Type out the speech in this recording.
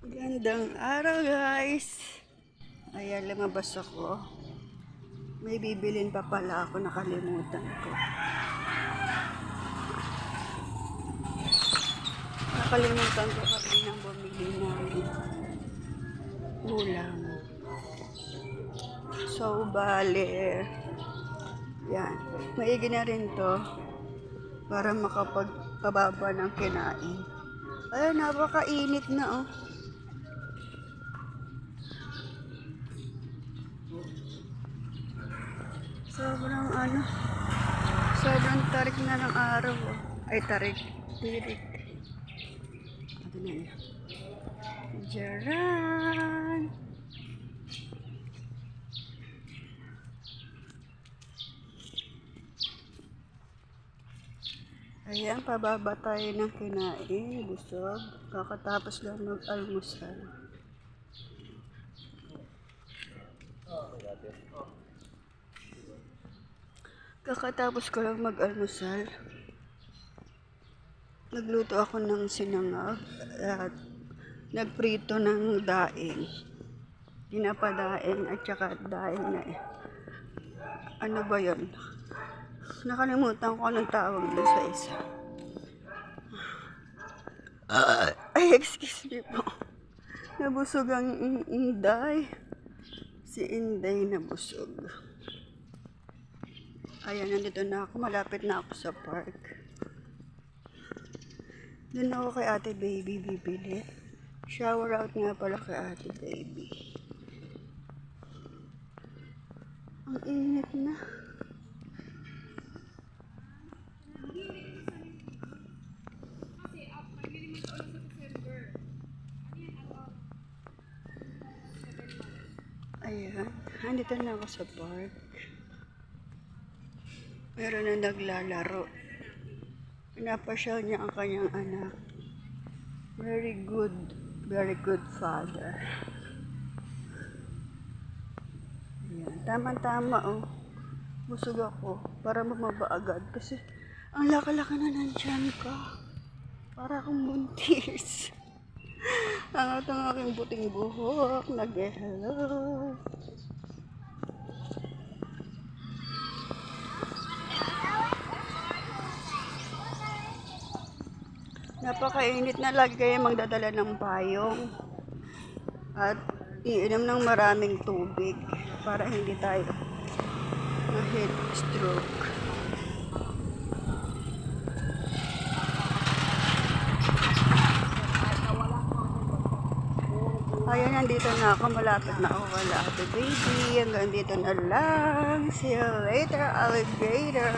Gandang araw guys. Ayan, lumabas ako. May bibilin pa pala ako, nakalimutan ko. Nakalimutan ko kanina bumili ng ulam. So, bale, yan. Maigi na rin to para makapagpababa ng kinain. Ay, napakainit na oh. Sobrang ano, sobrang tarik na ng araw. Oh. Ay, tarik. Tirik. Ano na yun? Jaran! Ayan, pababa tayo ng kinain. Busog. Kakatapos lang mag-almusal. Kakatapos ko lang mag-almusal. Nagluto ako ng sinangag at nagprito ng daing. Pinapadaing at saka daing na eh. Ano ba yon? Nakalimutan ko anong tawag doon sa isa. Ay, excuse me po. Nabusog ang in- Inday. Si Inday nabusog. Ayan, nandito na ako. Malapit na ako sa park. Doon ako kay ate baby bibili. Shower out nga pala kay ate baby. Ang init na. Ayan, nandito na ako sa park. Meron na naglalaro. Pinapasyal niya ang kanyang anak. Very good, very good father. Ayan, tama-tama oh. Busog ako para bumaba agad kasi ang laka-laka na nandyan ka. Para akong buntis. Ang aking buting buhok. Nag-hello. Napakainit na lagi kayo magdadala ng payong. At iinom ng maraming tubig para hindi tayo ma-heat stroke. Ayan, nandito na ako. Malapit na ako kala ate baby. Hanggang dito na lang. See you later, alligator.